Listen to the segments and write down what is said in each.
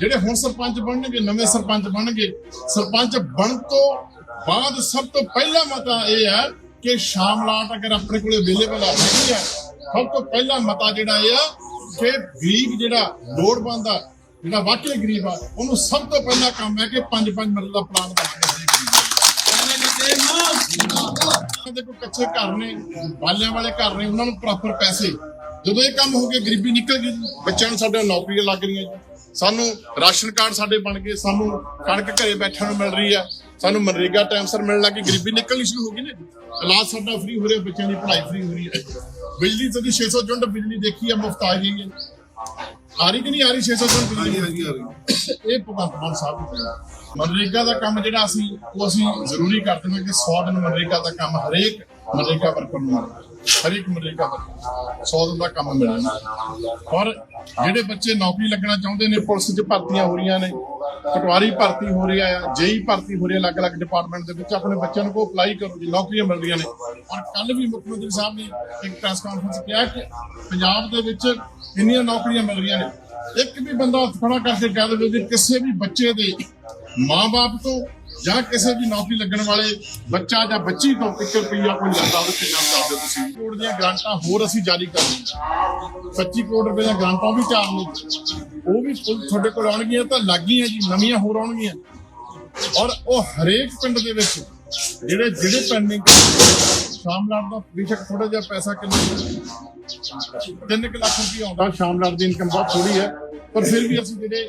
ਜਿਹੜੇ ਹੁਣ ਸਰਪੰਚ ਬਣਨਗੇ ਨਵੇਂ ਸਰਪੰਚ ਬਣਨਗੇ ਸਰਪੰਚ ਬਣ ਤੋਂ ਬਾਅਦ ਸਭ ਤੋਂ ਪਹਿਲਾ ਮਤਾ ਇਹ ਹੈ ਕਿ ਸ਼ਾਮਲਾਟ ਅਗਰ ਆਪਣੇ ਕੋਲੇ ਅਵੇਲੇਬਲ ਆ ਨਹੀਂ ਹੈ ਸਭ ਤੋਂ ਪਹਿਲਾ ਮਤਾ ਜਿਹੜਾ ਇਹ ਆ ਕਿ ਗਰੀਬ ਜਿਹੜਾ ਲੋੜਵੰਦ ਆ ਜਿਹੜਾ ਵਾਕਈ ਗਰੀਬ ਆ ਉਹਨੂੰ ਸਭ ਤੋਂ ਪਹਿਲਾ ਕੰਮ ਹੈ ਕਿ ਪੰਜ ਪੰਜ ਮਰਲੇ ਦਾ ਪਲਾਨ ਬਣਾਉਣਾ ਦੇ ਕੋਈ ਕੱਚੇ ਘਰ ਨੇ ਬਾਲਿਆਂ ਵਾਲੇ ਘਰ ਨੇ ਉਹਨਾਂ ਨੂੰ ਪ੍ਰੋਪਰ ਪੈਸੇ। ਜਦੋਂ ਇਹ ਕੰਮ ਹੋ ਗਿਆ ਗਰੀਬੀ ਨਿਕਲ ਗਈ ਬੱਚਿਆਂ ਨੂੰ ਸਾਡੇ ਨੌਕਰੀਆਂ ਲੱਗ ਰਹੀਆਂ ਜੀ। ਸਾਨੂੰ ਰਾਸ਼ਨ ਕਾਰਡ ਸਾਡੇ ਬਣ ਗਏ ਸਾਨੂੰ ਕਣਕ ਘਰੇ ਬੈਠਣ ਨੂੰ ਮਿਲ ਰਹੀ ਆ ਸਾਨੂੰ ਮਨਰੇਗਾ ਟਾਈਮ ਸਿਰ ਮਿਲਣ ਲੱਗੀ ਗਰੀਬੀ ਨਿਕਲਣੀ ਸ਼ੁਰੂ ਹੋ ਗਈ ਨਾ ਇਲਾਜ ਸਾਡਾ ਫ੍ਰੀ ਹੋ ਰਿਹਾ ਬੱਚਿਆਂ ਦੀ ਪੜ੍ਹਾਈ ਫ੍ਰੀ ਹੋ ਰਹੀ ਹੈ ਬਿਜਲੀ ਤੁਸੀਂ 600 ਯੂਨਿਟ ਬਿਜਲੀ ਦੇਖੀ ਆ ਮੁਫਤ ਆ ਰਹੀ ਹੈ। ਆ ਰਹੀ ਕਿ ਨਹੀਂ ਆ ਰਹੀ 600 ਯੂਨਿਟ ਬਿਜਲੀ? ਇਹ ਭਗਵੰਤ ਮਾਨ ਸਾਹਿਬ ਦੇਣ ਹੈ। ਮਨਰੇਗਾ ਦਾ ਕੰਮ ਜਿਹੜਾ ਅਸੀਂ ਉਹ ਅਸੀਂ ਜ਼ਰੂਰੀ ਕਰ ਦਿੰਦੇ ਕਿ 100 ਦਿਨ ਮਨਰੇਗਾ ਦਾ ਕੰਮ ਹਰੇਕ ਮਨਰੇਗਾ ਵਰਕਰ ਨੂੰ ਮਿਲਣਾ ਹਰੇਕ ਮਨਰੇਗਾ ਵਰਕਰ 100 ਦਿਨ ਦਾ ਕੰਮ ਮਿਲਣਾ ਔਰ ਜਿਹੜੇ ਬੱਚੇ ਨੌਕਰੀ ਲੱਗਣਾ ਚਾਹੁੰਦੇ ਨੇ, ਪੁਲਿਸ 'ਚ ਭਰਤੀਆਂ ਹੋ ਰਹੀਆਂ ਨੇ, ਪਟਵਾਰੀ ਭਰਤੀ ਹੋ ਰਿਹਾ ਆ, ਜੇਈ ਭਰਤੀ ਹੋ ਰਹੀ ਹੈ, ਅਲੱਗ-ਅਲੱਗ ਡਿਪਾਰਟਮੈਂਟ ਦੇ ਵਿੱਚ, ਆਪਣੇ ਬੱਚਿਆਂ ਨੂੰ ਕੋ ਅਪਲਾਈ ਕਰੋ, ਜੀ ਨੌਕਰੀਆਂ ਮਿਲ ਰਹੀਆਂ ਨੇ। ਔਰ ਕੱਲ ਵੀ ਮੁੱਖ ਮੰਤਰੀ ਸਾਹਿਬ ਨੇ ਇੱਕ ਪ੍ਰੈਸ ਕਾਨਫਰੰਸ ਕਿਹਾ ਕਿ ਪੰਜਾਬ ਦੇ ਵਿੱਚ ਇੰਨੀਆਂ ਨੌਕਰੀਆਂ ਮਿਲ ਰਹੀਆਂ ਨੇ। ਇੱਕ ਵੀ ਬੰਦਾ ਹੱਥ ਖੜਾ ਕਰਕੇ ਕਹਿ ਦੇਵੇ ਕਿ ਕਿਸੇ ਵੀ ਬੱਚੇ ਦੇ ਮਾਂ-ਬਾਪ ਤੋਂ ਜਾਂ ਕਿਸੇ ਵੀ ਨੌਕਰੀ ਲੱਗਣ ਵਾਲੇ ਬੱਚਾ ਜਾਂ ਬੱਚੀ ਤੋਂ 1 ਰੁਪਈਆ ਕੋਈ ਲੱਗਦਾ ਉਹਦੇ ਤੇ ਨਾਮ ਦੱਸ ਦਿਓ ਤੁਸੀਂ। ਕਰੋੜ ਦੀਆਂ ਗ੍ਰਾਂਟਾਂ ਹੋਰ ਅਸੀਂ ਜਾਰੀ ਕਰਨੀਆਂ 25 ਕਰੋੜ ਰੁਪਏ ਦੀਆਂ ਗ੍ਰਾਂਟਾਂ ਵੀ ਚਾਰ ਨੇ। ਉਹ ਵੀ ਪੁ- ਤੁਹਾਡੇ ਕੋਲ ਆਉਣਗੀਆਂ ਤਾਂ ਲੱਗੀਆਂ ਜੀ, ਨਵੀਆਂ ਹੋਰ ਆਉਣਗੀਆਂ। ਔਰ ਉਹ ਹਰੇਕ ਪਿੰਡ ਦੇ ਵਿੱਚ ਜਿਹੜੇ ਜਿਹੜੇ ਪੈਂਡਿੰਗ ਸ਼ਾਮਲਾਟ ਦਾ ਬੇਸ਼ੱਕ ਥੋੜਾ ਜਿਹਾ ਪੈਸਾ ਕਿੰਨਾ 3 ਲੱਖ ਰੁਪਏ ਆਉਂਦਾ ਸ਼ਾਮਲਾਟ ਦੀ ਇਨਕਮ ਬਹੁਤ ਥੋੜੀ ਹੈ। ਪਰ ਫਿਰ ਵੀ ਅਸੀਂ ਜਿਹੜੇ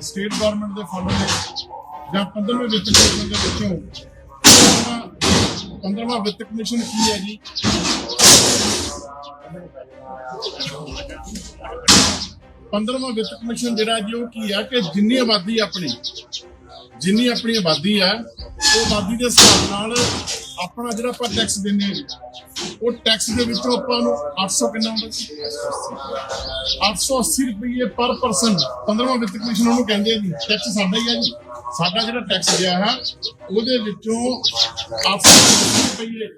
ਸਟੇਟ ਗਵਰਨਮੈਂਟ ਦੇ ਫੰਡ ਨੇ ਜਾਂ 15ਵੇਂ ਵਿੱਤ ਕਮਿਸ਼ਨ ਦੇ ਵਿੱਚੋਂ? 15ਵਾਂ ਵਿੱਤ ਕਮਿਸ਼ਨ ਕੀ ਹੈ ਜੀ? 15ਵਾਂ ਵਿੱਤ ਕਮਿਸ਼ਨ ਜਿਹੜਾ ਜੀ, ਉਹ ਕੀ ਹੈ ਕਿ ਜਿੰਨੀ ਆਬਾਦੀ ਆਪਣੀ, ਜਿੰਨੀ ਆਪਣੀ ਆਬਾਦੀ ਹੈ, ਉਹ ਆਬਾਦੀ ਦੇ ਹਿਸਾਬ ਨਾਲ ਆਪਣਾ ਜਿਹੜਾ ਆਪਾਂ ਟੈਕਸ ਦਿੰਦੇ ਹਾਂ, ਉਹ ਟੈਕਸ ਦੇ ਵਿੱਚੋਂ ਆਪਾਂ ਨੂੰ 800 ਕਿੰਨਾ ਹੁੰਦਾ ਸੀ 880 ਰੁਪਏ ਪਰ ਪਰਸਨ 15ਵਾਂ ਵਿੱਤ ਕਮਿਸ਼ਨ ਉਹਨੂੰ ਕਹਿੰਦੇ ਆ ਜੀ ਟੈਕਸ ਸਾਡਾ ਹੀ ਹੈ ਜੀ। ਸਾਡਾ ਜਿਹੜਾ ਟੈਕਸ ਗਿਆ ਹੈ, ਉਹਦੇ ਵਿੱਚੋਂ 880 ਰੁਪਏ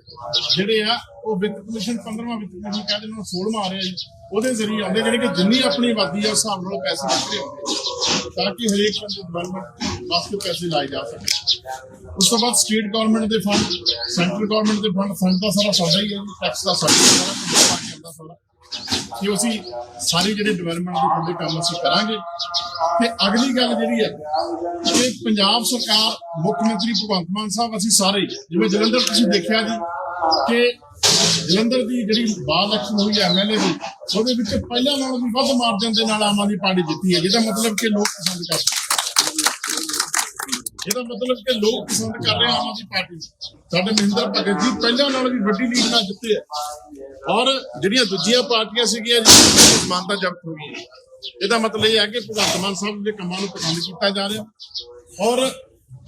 ਜਿਹੜੇ ਆ, ਉਹ ਵਿੱਤ ਕਮਿਸ਼ਨ 15ਵਾਂ ਵਿੱਤ ਕਮਿਸ਼ਨ ਕਹਿੰਦੇ ਨੇ 16ਵਾਂ ਆ ਰਿਹਾ ਜੀ। ਉਹਦੇ ਜ਼ਰੀਏ ਆਉਂਦੇ ਜਿਹੜੇ ਕਿ ਜਿੰਨੀ ਆਪਣੀ ਆਬਾਦੀ ਆ, ਉਸ ਹਿਸਾਬ ਨਾਲ ਪੈਸੇ ਦਿੱਤੇ ਆਉਂਦੇ ਤਾਂ ਕਿ ਹਰੇਕ ਬੰਦੇ ਡਿਵੈਲਪਮੈਂਟ ਵਾਸਤੇ ਪੈਸੇ ਲਾਏ ਜਾ ਸਕਣ। ਉਸ ਤੋਂ ਬਾਅਦ ਸਟੇਟ ਗਵਰਨਮੈਂਟ ਦੇ ਫੰਡ ਸੈਂਟਰਲ ਗਵਰਨਮੈਂਟ ਦੇ ਫੰਡ ਫੰਡ ਦਾ ਸਾਰਾ ਸਾਡਾ ਹੀ ਹੈ ਜੀ ਟੈਕਸ ਦਾ ਸਾਡਾ ਸਾਰਾ ਸਾਰਾ। ਕਿ ਅਸੀਂ ਸਾਰੇ ਜਿਹੜੇ ਡਿਵੈਲਪਮੈਂਟ ਦੇ ਫੰਡ ਦੇ ਕੰਮ ਅਸੀਂ ਕਰਾਂਗੇ ਤੇ ਅਗਲੀ ਗੱਲ ਜਿਹੜੀ ਹੈ ਕਿ ਪੰਜਾਬ ਸਰਕਾਰ, ਮੁੱਖ ਮੰਤਰੀ ਭਗਵੰਤ ਮਾਨ ਸਾਹਿਬ, ਅਸੀਂ ਸਾਰੇ, ਜਿਵੇਂ ਜਲੰਧਰ ਤੁਸੀਂ ਦੇਖਿਆ ਜੀ, ਕਿ ਜਲੰਧਰ ਦੀ ਜਿਹੜੀ ਬਾਲ ਇਲੈਕਸ਼ਨ ਹੋਈ ਐਮਐਲਏ ਦੀ, ਉਹਦੇ ਵਿੱਚ ਪਹਿਲਾਂ ਨਾਲੋਂ ਵੀ ਵੱਧ ਮਾਰਜਨ ਦੇ ਨਾਲ ਆਮ ਆਦਮੀ ਪਾਰਟੀ ਜਿੱਤੀ ਹੈ। ਜਿਹਦਾ ਮਤਲਬ ਕਿ ਲੋਕ ਪਸੰਦ ਕਰ ਇਹਦਾ ਮਤਲਬ ਕਿ ਲੋਕ ਪਸੰਦ ਕਰ ਰਹੇ ਆਮ ਆਦਮੀ ਪਾਰਟੀ ਸਾਡੇ ਮਹਿੰਦਰ ਭਗਤ ਜੀ ਪਹਿਲਾਂ ਨਾਲੋਂ ਵੀ ਵੱਡੀ ਲੀਡ ਨਾਲ ਜਿੱਤੇ ਆ। ਔਰ ਜਿਹੜੀਆਂ ਦੂਜੀਆਂ ਪਾਰਟੀਆਂ ਸੀਗੀਆਂ ਜਿਹਨਾਂ ਜ਼ਮਾਨਤਾਂ ਜ਼ਬਤ ਹੋ ਗਈਆਂ ਇਹਦਾ ਮਤਲਬ ਇਹ ਹੈ ਕਿ ਭਗਵੰਤ ਮਾਨ ਸਾਹਿਬ ਦੇ ਕੰਮਾਂ ਨੂੰ ਪਸੰਦ ਕੀਤਾ ਜਾ ਰਿਹਾ। ਔਰ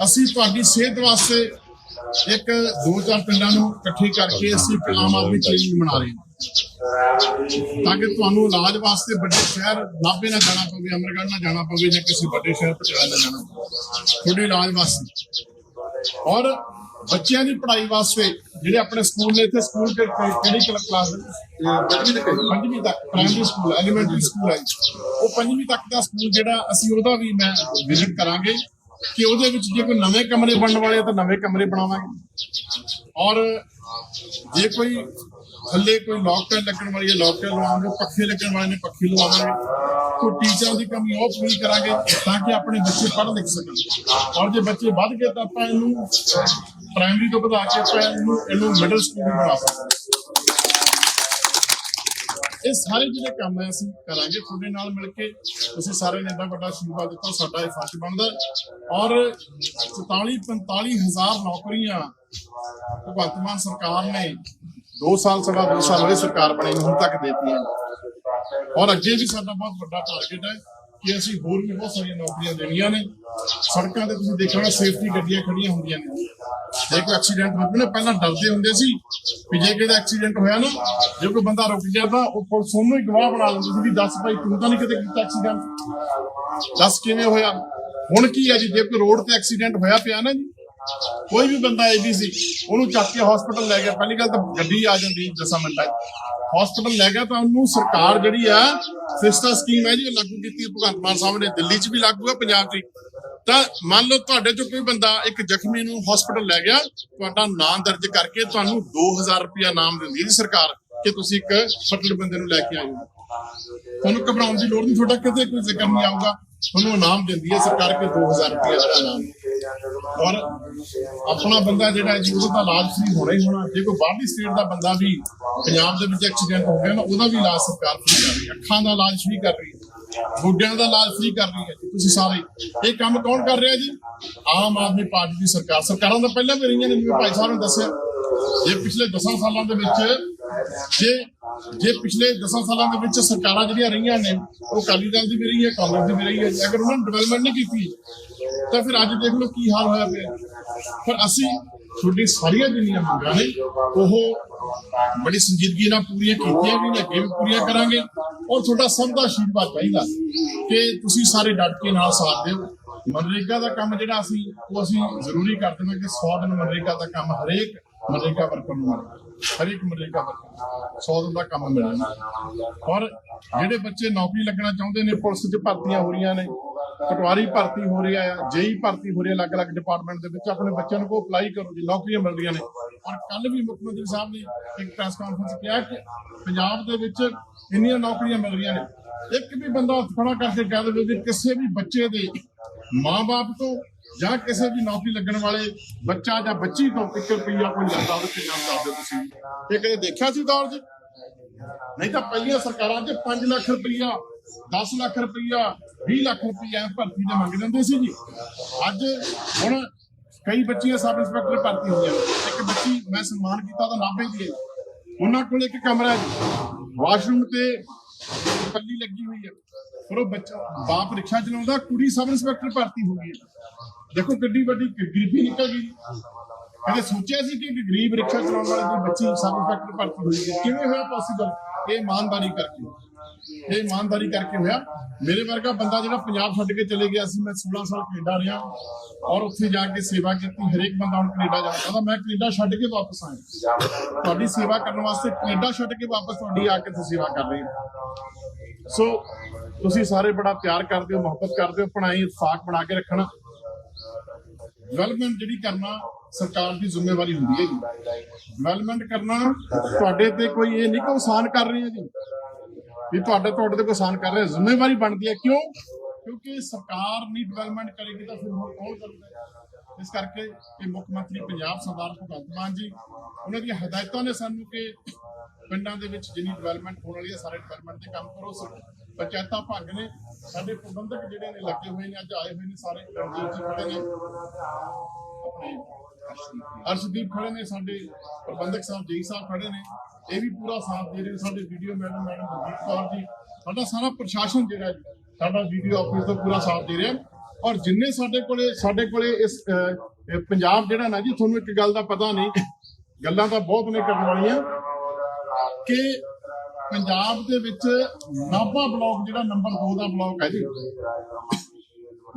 ਅਸੀਂ ਤੁਹਾਡੀ ਸਿਹਤ ਵਾਸਤੇ ਇੱਕ ਦੋ ਚਾਰ ਪਿੰਡਾਂ ਨੂੰ ਇਕੱਠੇ ਕਰਕੇ ਅਸੀਂ ਆਮ ਆਦਮੀ ਕਲੀਨਿਕ ਬਣਾ ਰਹੇ ਹਾਂ। ਤਾਂ ਕਿ ਤੁਹਾਨੂੰ ਇਲਾਜ ਵਾਸਤੇ ਵੱਡੇ ਸ਼ਹਿਰ ਨਾਭੇ ਨਾ ਜਾਣਾ ਪਵੇ, ਅਮਰਗੜ੍ਹ ਨਾ ਜਾਣਾ ਪਵੇ ਜਾਂ ਕਿਸੇ ਵੱਡੇ ਸ਼ਹਿਰ ਪਟਿਆਲਾ ਨਾ ਜਾਣਾ ਪਵੇ। ਤੁਹਾਡੇ ਇਲਾਜ ਵਾਸਤੇ। ਔਰ ਬੱਚਿਆਂ ਦੀ ਪੜ੍ਹਾਈ ਵਾਸਤੇ ਜਿਹੜੇ ਆਪਣੇ ਸਕੂਲ ਨੇ ਇੱਥੇ ਸਕੂਲ ਕਿ- ਕਿਹੜੀ ਕਲਾਸ ਪੰਜਵੀਂ ਤੱਕ? ਪੰਜਵੀਂ ਤੱਕ ਪ੍ਰਾਇਮਰੀ ਸਕੂਲ ਐਲੀਮੈਂਟਰੀ ਸਕੂਲ ਹੈ। ਉਹ ਪੰਜਵੀਂ ਤੱਕ ਦਾ ਸਕੂਲ ਜਿਹੜਾ ਅਸੀਂ ਉਹਦਾ ਵੀ ਮੈਂ ਵਿਜ਼ਿਟ ਕਰਾਂਗੇ ਕਿ ਉਹਦੇ ਵਿੱਚ ਜੇ ਕੋਈ ਨਵੇਂ ਕਮਰੇ ਬਣਨ ਵਾਲੇ ਤਾਂ ਨਵੇਂ ਕਮਰੇ ਬਣਾਵਾਂਗੇ। ਔਰ ਜੇ ਕੋਈ ਥੱਲੇ ਕੋਈ ਲੋਕਟਾਈਨ ਲੱਗਣ ਵਾਲੀ ਹੈ ਲੋਕਟਾਈਨ ਲਵਾਵਾਂਗੇ ਪੱਖੇ ਲੱਗਣ ਵਾਲੇ ਨੇ ਪੱਖੇ ਲਵਾਵਾਂਗੇ। ਕੋਈ ਟੀਚਰਾਂ ਦੀ ਕਮੀ ਉਹ ਪੂਰੀ ਕਰਾਂਗੇ ਤਾਂ ਕਿ ਆਪਣੇ ਬੱਚੇ ਪੜ੍ਹ ਲਿਖ ਸਕਣ। ਔਰ ਜੇ ਬੱਚੇ ਵੱਧ ਗਏ ਤਾਂ ਆਪਾਂ ਇਹਨੂੰ ਪ੍ਰਾਇਮਰੀ ਤੋਂ ਵਧਾ ਕੇ ਆਪਾਂ ਇਹਨੂੰ ਇਹਨੂੰ ਮਿਡਲ ਸਕੂਲ ਬਣਾ ਸਕਦੇ ਇਹ ਸਾਰੇ ਜਿਹੜੇ ਕੰਮ ਹੈ, ਅਸੀਂ ਕਰਾਂਗੇ ਤੁਹਾਡੇ ਨਾਲ ਮਿਲ ਕੇ। ਤੁਸੀਂ ਸਾਰੇ ਨੇ ਇੰਨਾ ਵੱਡਾ ਸ਼ੁਰੂਆਤ ਦਿੱਤਾ, ਸਾਡਾ ਇਹ ਫਰਜ਼ ਬਣਦਾ। ਔਰ 44 45 ਹਜ਼ਾਰ ਨੌਕਰੀਆਂ ਭਗਵੰਤ ਮਾਨ ਸਰਕਾਰ ਨੇ 2 ਸਾਲ ਸਵਾ 2 ਸਾਲ ਹੋਏ ਸਰਕਾਰ ਬਣੀ ਨੂੰ ਹੁਣ ਤੱਕ ਦੇਤੀਆਂ। ਔਰ ਅੱਗੇ ਵੀ ਸਾਡਾ ਬਹੁਤ ਵੱਡਾ ਟਾਰਗੇਟ ਹੈ। ਕਿ ਅਸੀਂ ਹੋਰ ਵੀ ਬਹੁਤ ਸਾਰੀਆਂ ਨੌਕਰੀਆਂ ਦੇਣੀਆਂ ਨੇ। ਸੜਕਾਂ ਤੇ ਤੁਸੀਂ ਦੇਖਣਾ ਸੇਫਟੀ ਗੱਡੀਆਂ ਖੜੀਆਂ ਹੁੰਦੀਆਂ ਨੇ। ਜੇ ਕੋਈ ਐਕਸੀਡੈਂਟ ਹੋਵੇ ਨਾ, ਪਹਿਲਾਂ ਡਰਦੇ ਹੁੰਦੇ ਸੀ ਵੀ ਜੇ ਕਿਹਦਾ ਐਕਸੀਡੈਂਟ ਹੋਇਆ ਨਾ, ਜੇ ਕੋਈ ਬੰਦਾ ਰੁਕ ਗਿਆ ਤਾਂ ਉਹ ਪੁਲਿਸ ਉਹਨੂੰ ਹੀ ਗਵਾਹ ਬਣਾ ਲੈਂਦੀ ਸੀ ਵੀ ਦੱਸ ਭਾਈ, ਤੂੰ ਤਾਂ ਨਹੀਂ ਕਿਤੇ ਕੀਤਾ ਐਕਸੀਡੈਂਟ ਦੱਸ ਕਿਵੇਂ ਹੋਇਆ? ਹੁਣ ਕੀ ਹੈ ਜੀ? ਜੇ ਕੋਈ ਰੋਡ ਤੇ ਐਕਸੀਡੈਂਟ ਹੋਇਆ ਪਿਆ ਨਾ ਜੀ, ਕੋਈ ਵੀ ਬੰਦਾ ਏਬੀਸੀ ਉਹਨੂੰ ਚੱਕ ਕੇ ਹਸਪੀਟਲ ਲੈ ਗਿਆ। ਪਹਿਲੀ ਗੱਲ ਤਾਂ ਗੱਡੀ ਆ ਜਾਂਦੀ 10 ਮਿੰਟਾਂ 'ਚ ਹਸਪੀਟਲ ਲੈ ਗਿਆ ਤਾਂ ਉਹਨੂੰ ਸਰਕਾਰ ਜਿਹੜੀ ਆ ਫਿਸਟਾ ਸਕੀਮ ਹੈ ਜੀ, ਉਹ ਲਾਗੂ ਕੀਤੀ ਭਗਵੰਤ ਮਾਨ ਸਾਹਿਬ ਨੇ ਦਿੱਲੀ 'ਚ ਵੀ ਲਾਗੂ ਹੈ, ਪੰਜਾਬ 'ਚ ਤਾਂ ਮੰਨ ਲਓ ਤੁਹਾਡੇ ਚੋਂ ਕੋਈ ਬੰਦਾ ਇੱਕ ਜ਼ਖਮੀ ਨੂੰ ਹਸਪੀਟਲ ਲੈ ਗਿਆ, ਤੁਹਾਡਾ ਨਾਮ ਦਰਜ ਕਰਕੇ ਤੁਹਾਨੂੰ 2000 ਰੁਪਇਆ ਨਾਮ ਦਿੰਦੀ ਹੈ ਜੀ ਸਰਕਾਰ ਕਿ ਤੁਸੀਂ ਇੱਕ ਫੱਟੜ ਬੰਦੇ ਨੂੰ ਲੈ ਕੇ ਆਏ ਹੋ। ਤੁਹਾਨੂੰ ਘਬਰਾਉਣ ਦੀ ਲੋੜ ਨਹੀਂ, ਤੁਹਾਡਾ ਕਿਤੇ ਕੋਈ ਜ਼ਿਕਰ ਨਹੀਂ ਆਊਗਾ। ਤੁਹਾਨੂੰ ਇਨਾਮ ਦਿੰਦੀ ਹੈ ਸਰਕਾਰ ਕਿ 2000 ਰੁਪਏ ਦਾ ਇਨਾਮ। ਔਰ ਆਪਣਾ ਬੰਦਾ ਜਿਹੜਾ ਜੀ, ਉਹਦਾ ਇਲਾਜ ਫ੍ਰੀ ਹੋਣਾ ਹੀ ਹੋਣਾ। ਜੇ ਕੋਈ ਬਾਹਰਲੀ ਸਟੇਟ ਦਾ ਬੰਦਾ ਵੀ ਪੰਜਾਬ ਦੇ ਵਿੱਚ ਐਕਸੀਡੈਂਟ ਹੋ ਗਿਆ ਨਾ, ਉਹਦਾ ਵੀ ਇਲਾਜ ਸਰਕਾਰ ਫ੍ਰੀ ਕਰ ਰਹੀ ਹੈ। ਅੱਖਾਂ ਦਾ ਇਲਾਜ ਫ੍ਰੀ ਕਰ ਰਹੀ ਹੈ। ਗੋਡਿਆਂ ਦਾ ਇਲਾਜ ਫ੍ਰੀ ਕਰ ਰਹੀ ਹੈ ਜੀ। ਤੁਸੀਂ ਸਾਰੇ, ਇਹ ਕੰਮ ਕੌਣ ਕਰ ਰਿਹਾ ਜੀ? ਆਮ ਆਦਮੀ ਪਾਰਟੀ ਦੀ ਸਰਕਾਰ। ਸਰਕਾਰਾਂ ਤਾਂ ਪਹਿਲਾਂ ਵੀ ਰਹੀਆਂ ਨੇ, ਜਿਵੇਂ ਭਾਈ ਸਾਹਿਬ ਨੇ ਦੱਸਿਆ। ਜੇ ਪਿਛਲੇ 10 ਸਾਲਾਂ ਦੇ ਵਿੱਚ ਜੇ ਜੇ ਪਿਛਲੇ 10 ਸਾਲਾਂ ਦੇ ਵਿੱਚ ਸਰਕਾਰਾਂ ਜਿਹੜੀਆਂ ਰਹੀਆਂ ਨੇ, ਉਹ ਅਕਾਲੀ ਦਲ ਦੀ ਵੀ ਰਹੀ ਹੈ, ਕਾਂਗਰਸ ਦੀ ਵੀ ਰਹੀ ਹੈ, ਅਗਰ ਉਹਨਾਂ ਨੇ ਡਿਵੈਲਪਮੈਂਟ ਨਹੀਂ ਕੀਤੀ, ਤਾਂ ਫਿਰ ਅੱਜ ਦੇਖ ਲਓ ਕੀ ਹਾਲ ਹੋਇਆ ਪਿਆ। ਪਰ ਅਸੀਂ ਤੁਹਾਡੀ ਸਾਰੀਆਂ ਜਿਹੜੀਆਂ ਮੰਗਾਂ ਨੇ, ਉਹ ਬੜੀ ਸੰਜੀਦਗੀ ਨਾਲ ਪੂਰੀਆਂ ਕੀਤੀਆਂ ਵੀ ਨੇ, ਅੱਗੇ ਵੀ ਪੂਰੀਆਂ ਕਰਾਂਗੇ। ਔਰ ਤੁਹਾਡਾ ਸਭ ਦਾ ਆਸ਼ੀਰਵਾਦ ਚਾਹੀਦਾ ਕਿ ਤੁਸੀਂ ਸਾਰੇ ਡਟ ਕੇ ਨਾਲ ਸਾਥ ਦਿਓ। ਮਨਰੇਗਾ ਦਾ ਕੰਮ ਜਿਹੜਾ ਅਸੀਂ, ਉਹ ਅਸੀਂ ਜ਼ਰੂਰੀ ਕਰ ਦੇਵਾਂਗੇ ਕਿ 100 ਦਿਨ ਮਨਰੇਗਾ ਦਾ ਕੰਮ ਹਰੇਕ ਮਨਰੇਗਾ ਵਰਕਰ ਨੂੰ ਮਿਲੇ ਹਰੇਕ ਮਨਰੇਗਾ ਵਰਕਰ 100 ਦਿਨ ਦਾ ਕੰਮ ਮਿਲਣਾ। ਔਰ ਜਿਹੜੇ ਬੱਚੇ ਨੌਕਰੀ ਲੱਗਣਾ ਚਾਹੁੰਦੇ ਨੇ, ਪੁਲਿਸ 'ਚ ਭਰਤੀਆਂ ਹੋ ਰਹੀਆਂ ਨੇ, ਪਟਵਾਰੀ ਭਰਤੀ ਹੋ ਰਿਹਾ ਆ, ਜੇਈ ਭਰਤੀ ਹੋ ਰਹੀ ਹੈ ਅਲੱਗ-ਅਲੱਗ ਡਿਪਾਰਟਮੈਂਟ ਦੇ ਵਿੱਚ, ਆਪਣੇ ਬੱਚਿਆਂ ਨੂੰ ਕੋ ਅਪਲਾਈ ਕਰੋ ਜੀ, ਨੌਕਰੀਆਂ ਮਿਲ ਰਹੀਆਂ ਨੇ। ਔਰ ਕੱਲ ਵੀ ਮੁੱਖ ਮੰਤਰੀ ਸਾਹਿਬ ਨੇ ਇੱਕ ਪ੍ਰੈਸ ਕਾਨਫਰੰਸ ਕਿਹਾ ਕਿ ਪੰਜਾਬ ਦੇ ਵਿੱਚ ਇੰਨੀਆਂ ਨੌਕਰੀਆਂ ਮਿਲ ਰਹੀਆਂ ਨੇ। ਇੱਕ ਵੀ ਬੰਦਾ ਖੜਾ ਕਰਕੇ ਕਹਿ ਦੇਵੇ ਵੀ ਕਿਸੇ ਵੀ ਬੱਚੇ ਦੇ ਮਾਂ-ਬਾਪ ਤੋਂ ਜਾਂ ਕਿਸੇ ਵੀ ਨੌਕਰੀ ਲੱਗਣ ਵਾਲੇ ਬੱਚਾ ਜਾਂ ਬੱਚੀ ਤੋਂ 1 ਰੁਪਈਆ ਕੋਈ ਲੈਂਦਾ ਹੋਵੇ ਤੇ ਨਾਮ ਦੱਸ ਦਿਓ ਤੁਸੀਂ। ਇਹ ਕਦੇ ਦੇਖਿਆ ਸੀ ਦੌਰ 'ਚ? ਨਹੀਂ ਤਾਂ ਪਹਿਲੀਆਂ ਸਰਕਾਰਾਂ 'ਚ 5 ਲੱਖ ਰੁਪਈਆ 10 ਲੱਖ ਰੁਪਈਆ 20 ਲੱਖ ਰੁਪਈਆ ਭਰਤੀ ਦੇ ਮੰਗ ਲੈਂਦੇ ਸੀ ਜੀ। ਅੱਜ ਹੁਣ ਕਈ ਬੱਚੀਆਂ ਸਬ ਇੰਸਪੈਕਟਰ ਭਰਤੀ ਹੋਈਆਂ ਇੱਕ ਬੱਚੀ ਮੈਂ ਸਨਮਾਨ ਕੀਤਾ ਤਾਂ ਨਾਭੇ ਦੀ ਹੈ ਉਹਨਾਂ ਕੋਲ ਇੱਕ ਕਮਰਾ ਹੈ ਵਾਸ਼ਰੂਮ ਤੇ ਪੱਲੀ ਲੱਗੀ ਹੋਈ ਹੈ। ਪਰ ਉਹ ਬੱਚਾ ਬਾਪ ਰਿਕਸ਼ਾ ਚਲਾਉਂਦਾ, ਕੁੜੀ ਸਬ ਇੰਸਪੈਕਟਰ ਭਰਤੀ ਹੋ ਗਈ ਹੈ। ਦੇਖੋ ਕਿੱਡੀ ਵੱਡੀ ਗ- ਗਰੀਬੀ ਨਿਕਲ ਗਈ। ਕਦੇ ਸੋਚਿਆ ਸੀ ਕਿ ਗਰੀਬ ਰਿਕਸ਼ਾ ਚਲਾਉਣ ਵਾਲੀ ਦੀ ਬੱਚੀ ਸਬ ਇੰਸਪੈਕਟਰ ਭਰਤੀ ਹੋਈ ਕਿਵੇਂ ਹੋਇਆ ਪੋਸੀਬਲ ਇਹ ਇਮਾਨਦਾਰੀ ਕਰਕੇ। ਇਹ ਇਮਾਨਦਾਰੀ ਕਰਕੇ ਹੋਇਆ। ਮੇਰੇ ਵਰਗਾ ਬੰਦਾ ਜਿਹੜਾ ਪੰਜਾਬ ਛੱਡ ਕੇ ਚਲੇ ਗਿਆ ਸੀ, ਮੈਂ 16 ਸਾਲ ਕੈਨੇਡਾ ਰਿਹਾ ਔਰ ਉੱਥੇ ਜਾ ਕੇ ਸੇਵਾ ਕੀਤੀ। ਹਰੇਕ ਬੰਦਾ ਹੁਣ ਕੈਨੇਡਾ ਜਾਣਾ ਚਾਹੁੰਦਾ ਮੈਂ ਕੈਨੇਡਾ ਛੱਡ ਕੇ ਵਾਪਸ ਆਇਆ। ਤੁਹਾਡੀ ਸੇਵਾ ਕਰਨ ਵਾਸਤੇ ਕੈਨੇਡਾ ਛੱਡ ਕੇ ਵਾਪਸ ਤੁਹਾਡੀ ਆ ਕੇ ਇੱਥੇ ਸੇਵਾ ਕਰ ਰਹੀ ਹਾਂ। ਸੋ ਤੁਸੀਂ ਸਾਰੇ ਬੜਾ ਪਿਆਰ ਕਰਦੇ ਹੋ, ਮੁਹੱਬਤ ਕਰਦੇ ਹੋ ਪਣਾਈ ਇਤਫਾਕ ਬਣਾ ਕੇ ਰੱਖਣਾ। ਡਿਵੈਲਪਮੈਂਟ ਜਿਹੜੀ ਕਰਨਾ ਸਰਕਾਰ ਦੀ ਜ਼ਿੰਮੇਵਾਰੀ ਹੁੰਦੀ ਹੈ ਜੀ। ਡਿਵੈਲਪਮੈਂਟ ਕਰਨਾ ਤੁਹਾਡੇ ਤੇ ਕੋਈ ਇਹ ਨਹੀਂ ਕਿ ਆਸਾਨ ਕਰ ਰਹੇ ਆ ਜੀ। ਵੀ ਤੁਹਾਡੇ ਤੁਹਾਡੇ ਤੇ ਕੋਈ ਕਰ ਰਿਹਾ, ਜ਼ਿੰਮੇਵਾਰੀ ਬਣਦੀ ਹੈ। ਕਿਉਂ? ਕਿਉਂਕਿ ਸਰਕਾਰ ਨਹੀਂ ਡਿਵੈਲਪਮੈਂਟ ਕਰੇਗੀ ਤਾਂ ਫਿਰ ਹੋਰ ਕੌਣ ਕਰੂਗਾ? ਇਸ ਕਰਕੇ ਇਹ ਮੁੱਖ ਮੰਤਰੀ ਪੰਜਾਬ ਸਰਦਾਰ ਭਗਵੰਤ ਮਾਨ ਜੀ, ਉਹਨਾਂ ਦੀਆਂ ਹਦਾਇਤਾਂ ਨੇ ਸਾਨੂੰ ਕਿ ਪਿੰਡਾਂ ਦੇ ਵਿੱਚ ਜਿੰਨੀ ਡਿਵੈਲਪਮੈਂਟ ਹੋਣ ਵਾਲੀ ਹੈ, ਸਾਰੇ ਡਿਵੈਲਪਮੈਂਟ ਦੇ ਕੰਮ ਕਰੋ। ਪੰਚਾਇਤਾਂ ਭੰਗ ਨੇ, ਸਾਡੇ ਪ੍ਰਬੰਧਕ ਜਿਹੜੇ ਨੇ ਲੱਗੇ ਹੋਏ ਨੇ, ਅੱਜ ਆਏ ਹੋਏ ਨੇ ਸਾਰੇ। ਰਣਜੀਤ ਜੀ ਖੜੇ ਨੇ। ਆਪਣੇ ਅਰਸ਼ਦੀਪ ਖੜੇ ਨੇ, ਸਾਡੇ ਪ੍ਰਬੰਧਕ ਸਾਹਿਬ ਜੀ ਸਾਹਿਬ ਖੜੇ ਨੇ। ਇਹ ਵੀ ਪੂਰਾ ਸਾਥ ਦੇ ਰਹੇ ਨੇ ਸਾਡੇ video madam madam Gurjeet Kaur ji. ਸਾਡਾ ਸਾਰਾ ਪ੍ਰਸ਼ਾਸਨ ਜਿਹੜਾ ਹੈ, ਸਾਡਾ ਵੀਡੀਓ ਆਫਿਸ ਦਾ ਪੂਰਾ ਸਾਥ ਦੇ ਰਿਹਾ। ਔਰ ਜਿੰਨੇ ਸਾਡੇ ਕੋਲੇ ਸਾਡੇ ਕੋਲੇ ਇਸ ਪੰਜਾਬ ਜਿਹੜਾ ਨਾ ਜੀ ਤੁਹਾਨੂੰ ਇੱਕ ਗੱਲ ਦਾ ਪਤਾ ਨਹੀਂ ਗੱਲਾਂ ਤਾਂ ਬਹੁਤ ਨੇ ਕਰਨ ਵਾਲੀਆਂ ਕਿ ਪੰਜਾਬ ਦੇ ਵਿੱਚ ਨਾਭਾ ਬਲਾਕ ਜਿਹੜਾ ਨੰਬਰ 2 ਦਾ ਬਲਾਕ ਹੈ ਜੀ।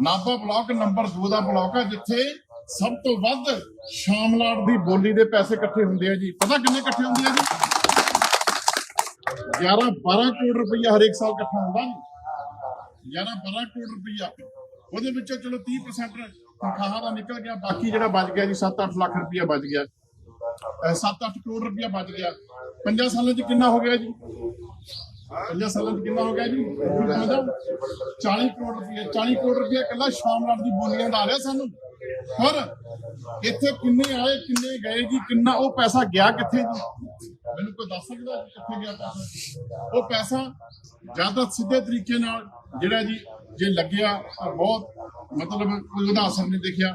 ਨਾਭਾ ਬਲਾਕ ਨੰਬਰ 2 ਦਾ ਬਲਾਕ ਹੈ ਜਿੱਥੇ ਸਭ ਤੋਂ ਵੱਧ ਸ਼ਾਮਲਾਟ ਦੀ ਬੋਲੀ ਦੇ ਪੈਸੇ ਇਕੱਠੇ ਹੁੰਦੇ ਆ ਜੀ। ਪਤਾ ਕਿੰਨੇ ਇਕੱਠੇ ਹੁੰਦੇ ਆ ਜੀ? 11 12 ਕਰੋੜ ਰੁਪਈਆ ਹਰੇਕ ਸਾਲ ਇਕੱਠਾ ਹੁੰਦਾ ਜੀ 11 12 ਕਰੋੜ ਰੁਪਈਆ। ਉਹਦੇ ਵਿੱਚੋਂ ਚਲੋ 30% ਤਨਖਾਹਾਂ ਦਾ ਨਿਕਲ ਗਿਆ, ਬਾਕੀ ਜਿਹੜਾ ਬਚ ਗਿਆ ਜੀ 7-8 ਲੱਖ ਰੁਪਈਆ ਬਚ ਗਿਆ। 7-8 ਕਰੋੜ ਰੁਪਈਆ ਬਚ ਗਿਆ। ਪੰਜਾਂ ਸਾਲਾਂ 'ਚ ਕਿੰਨਾ ਹੋ ਗਿਆ ਜੀ? ਪੰਜਾਂ ਸਾਲਾਂ 'ਚ ਕਿੰਨਾ ਹੋ ਗਿਆ ਜੀ? ਮਤਲਬ 40 ਕਰੋੜ ਰੁਪਏ 40 ਕਰੋੜ ਰੁਪਏ ਇਕੱਲਾ ਸ਼ਾਮਲਾਟ ਦੀ ਬੋਲੀਆਂ ਦਾ ਆ ਰਿਹਾ ਸਾਨੂੰ। ਪਰ ਇੱਥੇ ਕਿੰਨੇ ਆਏ, ਕਿੰਨੇ ਗਏ ਜੀ, ਕਿੰਨਾ ਉਹ ਪੈਸਾ ਗਿਆ ਕਿੱਥੇ ਜੀ? ਮੈਨੂੰ ਕੋਈ ਦੱਸ ਸਕਦਾ ਜੀ ਕਿੱਥੇ ਗਿਆ ਪੈਸਾ ਉਹ ਪੈਸਾ ਜ਼ਿਆਦਾ ਸਿੱਧੇ ਤਰੀਕੇ ਨਾਲ ਜਿਹੜਾ ਜੀ, ਜੇ ਲੱਗਿਆ ਤਾਂ ਬਹੁਤ ਮਤਲਬ ਕੋਈ ਉਹਦਾ ਨਹੀਂ ਦਿਖਿਆ।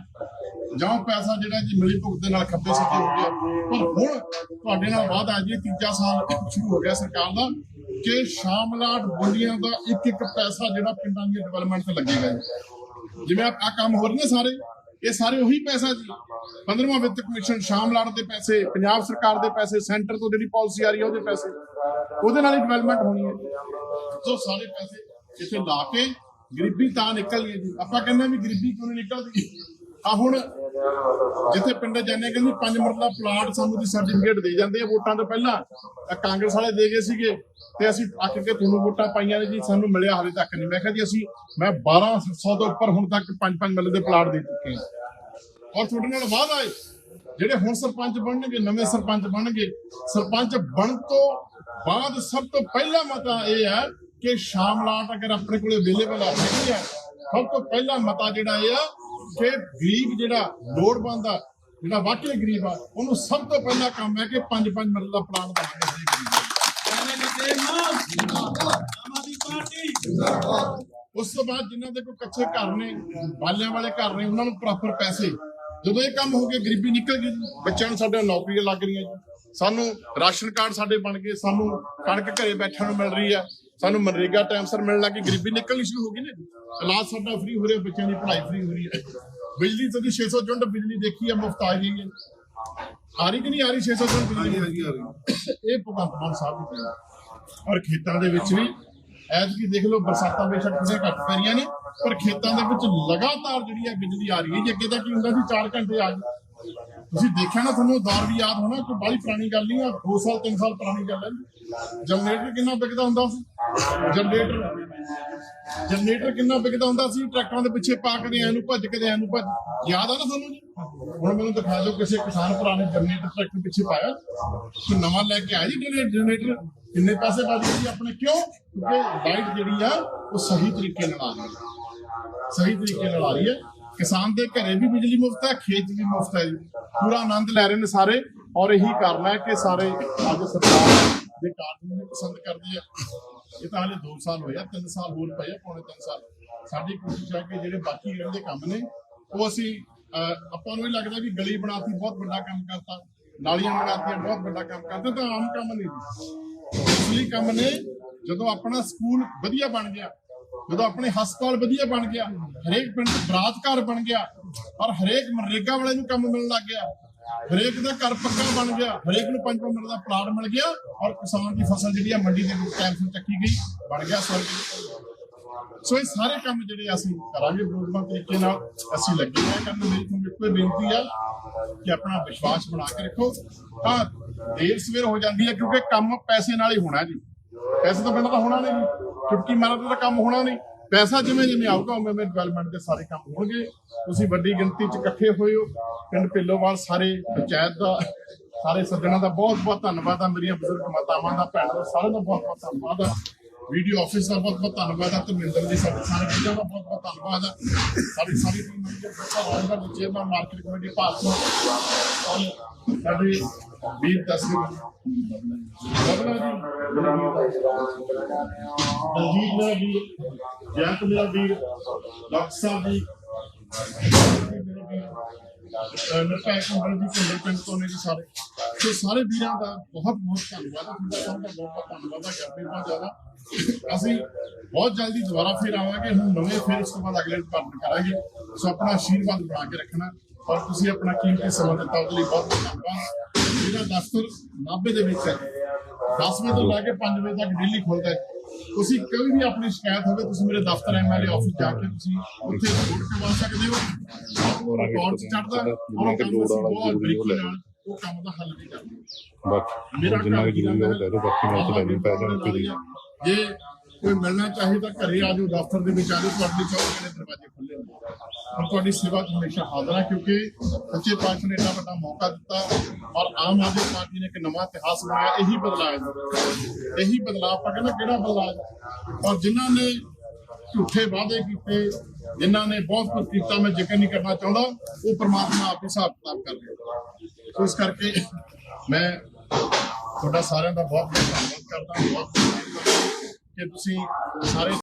ਜਾਂ ਪੈਸਾ ਜਿਹੜਾ ਜੀ ਮਿਲੀ ਭੁਗਤ ਦੇ ਨਾਲ ਖੱਬੇ ਸਿੱਧੇ ਹੋ ਗਿਆ। ਪਰ ਹੁਣ ਤੁਹਾਡੇ ਨਾਲ ਵਾਅਦਾ ਜੀ, ਤੀਜਾ ਸਾਲ ਸ਼ੁਰੂ ਹੋ ਗਿਆ ਸਰਕਾਰ ਦਾ ਕਿ ਸ਼ਾਮਲਾਟ ਬੋਲੀਆਂ ਦਾ ਇੱਕ ਇੱਕ ਪੈਸਾ ਜਿਹੜਾ ਪਿੰਡਾਂ ਦੀ ਡਿਵੈਲਪਮੈਂਟ ਤੇ ਲੱਗੇਗਾ ਜੀ। ਜਿਵੇਂ ਆ ਕੰਮ ਹੋ ਰਹੇ ਨੇ ਸਾਰੇ? ਇਹ ਸਾਰੇ ਉਹੀ ਪੈਸਾ ਜੀ। 15ਵਾਂ ਵਿੱਤ ਕਮਿਸ਼ਨ ਸ਼ਾਮਲਾਟ ਦੇ ਪੈਸੇ, ਪੰਜਾਬ ਸਰਕਾਰ ਦੇ ਪੈਸੇ, ਸੈਂਟਰ ਤੋਂ ਜਿਹੜੀ ਪਾਲਿਸੀ ਆ ਰਹੀ ਹੈ ਉਹਦੇ ਪੈਸੇ। ਉਹਦੇ ਨਾਲ ਹੀ ਡਿਵੈਲਪਮੈਂਟ ਹੋਣੀ ਹੈ। ਸੋ ਸਾਰੇ ਪੈਸੇ ਇੱਥੇ ਲਾ ਕੇ ਗਰੀਬੀ ਤਾਂ ਨਿਕਲ ਗਈ ਜੀ। ਆਪਾਂ ਕਹਿੰਦੇ ਵੀ ਗਰੀਬੀ ਕਿਉਂ ਨਹੀਂ ਨਿਕਲਦੀ? ਆ ਹੁਣ ਜਿੱਥੇ ਪਿੰਡ ਜਾਂਦੇ ਆ, ਕਹਿੰਦੇ ਪੰਜ ਮਰਲਾ ਪਲਾਟ ਸਾਨੂੰ ਦੀ ਸਰਟੀਫਿਕੇਟ ਦੇ ਜਾਂਦੇ ਆ ਵੋਟਾਂ ਤੋਂ ਪਹਿਲਾਂ ਕਾਂਗਰਸ ਵਾਲੇ ਦੇ ਗਏ ਸੀਗੇ ਤੇ ਅਸੀਂ ਅੱਕ ਕੇ ਤੁਹਾਨੂੰ ਵੋਟਾਂ ਪਾਈਆਂ ਨੇ ਜੀ ਸਾਨੂੰ ਮਿਲਿਆ ਹਾਲੇ ਤੱਕ ਨਹੀਂ। ਮੈਂ ਕਿਹਾ ਜੀ ਅਸੀਂ ਮੈਂ 1200 ਤੋਂ ਉੱਪਰ ਹੁਣ ਤੱਕ ਪੰਜ ਪੰਜ ਮਰਲੇ ਦੇ ਪਲਾਟ ਦੇ ਚੁੱਕੇ ਹਾਂ। ਔਰ ਤੁਹਾਡੇ ਨਾਲ ਵਾਅਦਾ ਹੈ ਜਿਹੜੇ ਹੁਣ ਸਰਪੰਚ ਬਣਨਗੇ ਨਵੇਂ ਸਰਪੰਚ ਬਣਨਗੇ ਸਰਪੰਚ ਬਣ ਤੋਂ ਬਾਅਦ ਸਭ ਤੋਂ ਪਹਿਲਾ ਮਤਾ ਇਹ ਹੈ ਕਿ ਸ਼ਾਮਲਾਟ ਅਗਰ ਆਪਣੇ ਕੋਲੇ ਅਵੇਲੇਬਲ ਆ ਹੈਗੀ ਹੈ ਸਭ ਤੋਂ ਪਹਿਲਾ ਮਤਾ ਜਿਹੜਾ ਇਹ ਆ ਕਿ ਗਰੀਬ ਜਿਹੜਾ ਲੋੜਵੰਦ ਆ ਜਿਹੜਾ ਵਾਕਈ ਗਰੀਬ ਆ ਉਹਨੂੰ ਸਭ ਤੋਂ ਪਹਿਲਾ ਕੰਮ ਹੈ ਕਿ ਪੰਜ ਪੰਜ ਮਰਲੇ ਦਾ ਪਲਾਟ ਦੇਣਾ ਗਰੀਬ ਨੂੰ। ਉਸ ਤੋਂ ਬਾਅਦ ਜਿਨ੍ਹਾਂ ਦੇ ਕੋਈ ਕੱਚੇ ਘਰ ਨੇ ਬਾਲਿਆਂ ਵਾਲੇ ਘਰ ਨੇ ਉਹਨਾਂ ਨੂੰ ਪ੍ਰੋਪਰ ਪੈਸੇ ਜਦੋਂ ਇਹ ਕੰਮ ਹੋ ਗਿਆ ਗਰੀਬੀ ਨਿਕਲ ਗਈ। ਬੱਚਿਆਂ ਨੂੰ ਸਾਡੇ ਨੌਕਰੀਆਂ ਲੱਗ ਰਹੀਆਂ ਜੀ ਸਾਨੂੰ ਰਾਸ਼ਨ ਕਾਰਡ ਸਾਡੇ ਬਣ ਗਏ ਸਾਨੂੰ ਕਣਕ ਘਰੇ ਬੈਠਣ ਨੂੰ ਮਿਲ ਰਹੀ ਹੈ ਸਾਨੂੰ ਮਨਰੇਗਾ ਟਾਈਮ ਸਿਰ ਮਿਲਣ ਲੱਗੀ ਗਰੀਬੀ ਨਿਕਲਣੀ ਸ਼ੁਰੂ ਹੋ ਗਈ ਨੇ। ਇਲਾਜ ਸਾਡਾ ਫ੍ਰੀ ਹੋ ਰਿਹਾ ਬੱਚਿਆਂ ਦੀ ਪੜ੍ਹਾਈ ਫ੍ਰੀ ਹੋ ਰਹੀ ਹੈ। ਬਿਜਲੀ ਤੁਸੀਂ 600 ਯੂਨਿਟ ਬਿਜਲੀ ਦੇਖੀ ਹੈ ਮੁਫਤ ਆ ਰਹੀ ਹੈ ਆ ਰਹੀ ਕਿ ਨਹੀਂ ਆ ਰਹੀ 600 ਯੂਨਿਟ ਬਿਜਲੀ? ਇਹ ਭਗਵੰਤ ਮਾਨ ਸਾਹਿਬ ਦੀ ਦੇਣ। ਔਰ ਖੇਤਾਂ ਦੇ ਵਿੱਚ ਵੀ ਐਤਕੀ ਦੇਖ ਲਓ ਬਰਸਾਤਾਂ ਬੇਸ਼ੱਕ ਥੋੜ੍ਹੀਆਂ ਘੱਟ ਪੈ ਰਹੀਆਂ ਨੇ ਪਰ ਖੇਤਾਂ ਦੇ ਵਿੱਚ ਲਗਾਤਾਰ ਜਿਹੜੀ ਹੈ ਬਿਜਲੀ ਆ ਰਹੀ ਹੈ ਜੀ। ਅੱਗੇ ਤਾਂ ਕੀ ਹੁੰਦਾ ਸੀ 4 ਘੰਟੇ ਆ ਗਈ ਤੁਸੀਂ ਦੇਖਿਆ ਨਾ ਤੁਹਾਨੂੰ ਦੌਰ ਵੀ ਯਾਦ ਹੋਣਾ ਕੋਈ ਬਾਹਲੀ ਪੁਰਾਣੀ ਗੱਲ ਨਹੀਂ ਆ 2 ਸਾਲ 3 ਸਾਲ ਪੁਰਾਣੀ ਗੱਲ ਹੈ ਜਨਰੇਟਰ ਕਿੰਨਾ ਵਿਕਦਾ ਹੁੰਦਾ ਸੀ? ਜਨਰੇਟਰ ਜਨਰੇਟਰ ਕਿੰਨਾ ਵਿਕਦਾ ਹੁੰਦਾ ਸੀ? ਟਰੈਕਟਰਾਂ ਦੇ ਪਿੱਛੇ ਪਾ ਕੇ ਐਨੂੰ ਭੱਜ ਕੇ ਐਨੂੰ ਭੱਜ। ਯਾਦ ਆ ਨਾ ਤੁਹਾਨੂੰ ਜੀ? ਹੁਣ ਮੈਨੂੰ ਦਿਖਾ ਦਿਓ ਕਿਸੇ ਕਿਸਾਨ ਭਰਾ ਨੇ ਜਨਰੇਟਰ ਟਰੈਕਟਰ ਪਿੱਛੇ ਪਾਇਆ। ਕਿ ਨਵਾਂ ਲੈ ਕੇ ਆਇਆ ਜੀ ਜਨਰੇਟਰ? ਕਿੰਨੇ ਪੈਸੇ ਬਚ ਗਏ ਆਪਣੇ? ਕਿਉਂ? ਕਿਉਂਕਿ ਲਾਈਟ ਜਿਹੜੀ ਆ, ਉਹ ਸਹੀ ਤਰੀਕੇ ਨਾਲ ਆ ਰਹੀ ਹੈ। ਸਹੀ ਤਰੀਕੇ ਨਾਲ ਆ ਰਹੀ ਹੈ। ਕਿਸਾਨ ਦੇ ਘਰੇ ਵੀ ਬਿਜਲੀ ਮੁਫਤ ਹੈ ਖੇਤ ਵੀ ਮੁਫਤ ਹੈ ਜੀ। ਪੂਰਾ ਆਨੰਦ ਲੈ ਰਹੇ ਨੇ ਸਾਰੇ ਔਰ ਇਹੀ ਕਾਰਨ ਹੈ ਕਿ ਸਾਰੇ ਅੱਜ ਸਰਕਾਰ ਦੇ ਕਾਰਜ ਨੂੰ ਪਸੰਦ ਕਰਦੇ ਆ ਇਹ ਤਾਂ ਹਾਲੇ 2 ਸਾਲ ਹੋਇਆ 3 ਸਾਲ ਹੋਰ ਪਏ ਆ ਪੌਣੇ 3 ਸਾਲ। ਸਾਡੀ ਕੋਸ਼ਿਸ਼ ਹੈ ਕਿ ਜਿਹੜੇ ਬਾਕੀ ਰਹਿੰਦੇ ਕੰਮ ਨੇ ਉਹ ਅਸੀਂ ਅਹ, ਆਪਾਂ ਨੂੰ ਇਹ ਲੱਗਦਾ ਵੀ ਗਲੀ ਬਣਾਤੀ ਬਹੁਤ ਵੱਡਾ ਕੰਮ ਕਰਤਾ ਨਾਲੀਆਂ ਬਣਾਤੀਆਂ ਬਹੁਤ ਵੱਡਾ ਕੰਮ ਕਰਤਾ ਤਾਂ ਆਮ ਕੰਮ ਨਹੀਂ। ਜੀ ਅਸਲੀ ਕੰਮ ਨੇ ਜਦੋਂ ਆਪਣਾ ਸਕੂਲ ਵਧੀਆ ਬਣ ਗਿਆ ਜਦੋਂ ਆਪਣੇ ਹਸਪਤਾਲ ਵਧੀਆ ਬਣ ਗਿਆ, ਹਰੇਕ ਪਿੰਡ 'ਚ ਬਰਾਤ ਘਰ ਬਣ ਗਿਆ ਔਰ ਹਰੇਕ ਮਨਰੇਗਾ ਵਾਲੇ ਨੂੰ ਕੰਮ ਮਿਲਣ ਲੱਗ ਗਿਆ। ਹਰੇਕ ਦਾ ਘਰ ਪੱਕਾ ਬਣ ਗਿਆ, ਹਰੇਕ ਨੂੰ ਪੰਜ ਪੰਜ ਮਿੰਟ ਦਾ ਪਲਾਟ ਮਿਲ ਗਿਆ ਔਰ ਕਿਸਾਨ ਦੀ ਫਸਲ ਜਿਹੜੀ ਆ ਮੰਡੀ ਦੇ ਵਿੱਚ ਟਾਈਮ ਸਿਰ ਚੱਕੀ ਗਈ, ਬਣ ਗਿਆ ਸਵਰਗ। ਸੋ ਇਹ ਸਾਰੇ ਕੰਮ ਜਿਹੜੇ ਅਸੀਂ ਕਰਾਂਗੇ ਬਰੋਦਮਾ ਤਰੀਕੇ ਨਾਲ। ਅਸੀਂ ਲੱਗੇ ਹਾਂ ਕਰਨ ਮੇਰੀ ਤੁਹਾਨੂੰ ਇੱਕੋ ਹੀ ਬੇਨਤੀ ਆ ਕਿ ਆਪਣਾ ਵਿਸ਼ਵਾਸ ਬਣਾ ਕੇ ਰੱਖੋ। ਹਾਂ ਦੇਰ ਸਵੇਰ ਹੋ ਜਾਂਦੀ ਹੈ ਕਿਉਂਕਿ ਕੰਮ ਪੈਸੇ ਨਾਲ ਹੀ ਹੋਣਾ ਜੀ। ਪੈਸੇ ਤੋਂ ਬਿਨਾਂ ਤਾਂ ਹੋਣਾ ਨਹੀਂ ਜੀ। ਚੁਟਕੀ ਮਾਰਨ ਦਾ ਕੰਮ ਹੋਣਾ ਨਹੀਂ। ਪੈਸਾ ਜਿਵੇਂ ਜਿਵੇਂ ਆਊਗਾ, ਉਵੇਂ ਉਵੇਂ ਡਿਵੈਲਪਮੈਂਟ ਦੇ ਸਾਰੇ ਕੰਮ ਹੋਣਗੇ। ਤੁਸੀਂ ਵੱਡੀ ਗਿਣਤੀ 'ਚ ਇਕੱਠੇ ਹੋਏ ਹੋ। ਪਿੰਡ ਢਿੱਲੋਵਾਲ ਸਾਰੇ ਪੰਚਾਇਤ ਦਾ, ਸਾਰੇ ਸੱਜਣਾਂ ਦਾ ਬਹੁਤ ਬਹੁਤ ਧੰਨਵਾਦ ਆ। ਮੇਰੀਆਂ ਬਜ਼ੁਰਗ ਮਾਤਾਵਾਂ ਦਾ, ਭੈਣਾਂ ਦਾ ਸਾਰਿਆਂ ਦਾ ਬਹੁਤ ਬਹੁਤ ਧੰਨਵਾਦ ਆ। ਵੀਡੀਓ ਆਫਿਸ ਦਾ ਬਹੁਤ ਬਹੁਤ ਧੰਨਵਾਦ ਆ। ਤੇ ਜੀ ਸਾਡੇ ਸਾਰੇ ਵੀਰਾਂ ਦਾ ਬਹੁਤ ਬਹੁਤ ਧੰਨਵਾਦ ਆ। ਸਾਡੀ ਸਾਰੀ ਟੀਮ ਮੈਂਬਰ ਬੱਚਾ ਰੌਂਗਾ ਦੇ ਚੇਅਰਮੈਨ ਮਾਰਕੀਟ ਕਮੇਟੀ ਭਾਰਤ ਨੂੰ ਸਾਡੇ ਵੀਰ ਤਸਵੀਰ ਬਦਲਾ ਜੀ ਦਲਜੀਤ ਮੇਰਾ ਵੀਰ ਜੈਂਤ ਮੇਰਾ ਵੀਰ ਡਾਕਟਰ ਸਾਹਿਬ ਜੀ ਨਰਪੈ ਕੁੰਡਲ ਜੀ ਕੁੰਡਲ ਪਿੰਡ ਤੋਂ ਨੇ ਜੀ ਸਾਰੇ ਤੇ ਸਾਰੇ ਵੀਰਾਂ ਦਾ ਬਹੁਤ ਬਹੁਤ ਧੰਨਵਾਦ ਆ ਤੁਹਾਡਾ ਸਭ ਦਾ ਬਹੁਤ ਬਹੁਤ ਧੰਨਵਾਦ ਆ ਕਰਦੇ ਬਹੁਤ ਜ਼ਿਆਦਾ ਅਸੀਂ ਬਹੁਤ ਜਲਦੀ ਦੁਬਾਰਾ ਫੇਰ ਆਵਾਂਗੇ। ਹੁਣ ਨਵੇਂ ਫੇਰ ਇਸ ਤੋਂ ਬਾਅਦ ਅਗਲੇ ਪਾਰਟਨਰ ਕਰਾਂਗੇ। ਸੋ ਆਪਣਾ ਆਸ਼ੀਰਵਾਦ ਬਣਾ ਕੇ ਰੱਖਣਾ। ਔਰ ਤੁਸੀਂ ਆਪਣਾ ਕੀਮਤੀ ਸਮਾਂ ਦਿੱਤਾ। ਉਹਦੇ ਲਈ ਬਹੁਤ ਬਹੁਤ ਧੰਨਵਾਦ। ਮੇਰਾ ਦਫ਼ਤਰ ਨਾਭੇ ਦੇ ਵਿੱਚ ਹੈ। 10 ਵਜੇ ਤੋਂ ਲੈ ਕੇ 5 ਵਜੇ ਤੱਕ ਡੇਲੀ ਖੁੱਲਦਾ ਹੈ। ਤੁਸੀਂ ਕੋਈ ਵੀ ਆਪਣੀ ਸ਼ਿਕਾਇਤ ਹੋਵੇ ਤੁਸੀਂ ਮੇਰੇ ਦਫ਼ਤਰ ਐਮਐਲਏ ਆਫਿਸ ਜਾ ਕੇ ਤੁਸੀਂ ਉੱਥੇ ਰਿਪੋਰਟ ਕਰਵਾ ਸਕਦੇ ਹੋ। ਰਿਕਾਰਡ ਚੜਦਾ ਔਰ ਕੰਮ ਬਹੁਤ ਬਰੀਕੀ ਨਾਲ ਉਹ ਕੰਮ ਦਾ ਹੱਲ ਵੀ ਕਰਦੇ। ਬਾਕੀ ਮੇਰਾ ਜਿੰਨਾ ਘਰ ਵੀ ਜ਼ਰੂਰੀ ਲਓ ਬਾਕੀ ਮੈਂ ਤਾਂ ਲੈ ਨਹੀਂ ਨੂੰ ਕੋਈ ਜੇ ਕੋਈ ਮਿਲਣਾ ਚਾਹੇ ਤਾਂ ਘਰੇ ਆ ਜਾਓ, ਦਫ਼ਤਰ ਦੇ ਵਿੱਚ ਆ ਜਾਓ, ਤੁਹਾਡੇ ਲਈ ਚੌਵੀ ਦਰਵਾਜ਼ੇ ਖੁੱਲੇ ਹੁੰਦੇ ਪਰ ਤੁਹਾਡੀ ਸੇਵਾ 'ਚ ਹਮੇਸ਼ਾ ਹਾਜ਼ਰ ਹਾਂ ਕਿਉਂਕਿ ਸੱਚੇ ਪਾਤਸ਼ਾਹ ਨੇ ਇੰਨਾ ਵੱਡਾ ਮੌਕਾ ਦਿੱਤਾ ਔਰ ਆਮ ਆਦਮੀ ਪਾਰਟੀ ਨੇ ਇੱਕ ਨਵਾਂ ਇਤਿਹਾਸ ਬਣਾਇਆ, ਇਹੀ ਬਦਲਾਅ ਇਹੀ ਬਦਲਾਅ, ਆਪਾਂ ਕਹਿੰਦਾ ਕਿਹੜਾ ਬਦਲਾਅ ਔਰ ਜਿਨ੍ਹਾਂ ਨੇ ਝੂਠੇ ਵਾਅਦੇ ਕੀਤੇ, ਜਿਨ੍ਹਾਂ ਨੇ ਬਹੁਤ ਕੁਝ ਕੀਤਾ, ਮੈਂ ਜ਼ਿਕਰ ਨਹੀਂ ਕਰਨਾ ਚਾਹੁੰਦਾ, ਉਹ ਪ੍ਰਮਾਤਮਾ ਆਪ ਹੀ ਹਿਸਾਬ ਕਿਤਾਬ ਕਰ ਲਏਗਾ ਸੋ ਇਸ ਕਰਕੇ ਮੈਂ ਤੁਹਾਡਾ ਸਾਰਿਆਂ ਦਾ ਬਹੁਤ ਬਹੁਤ ਧੰਨਵਾਦ ਕਰਦਾ ਬਹੁਤ ਕਿ ਤੁਸੀਂ ਸਾਰੇ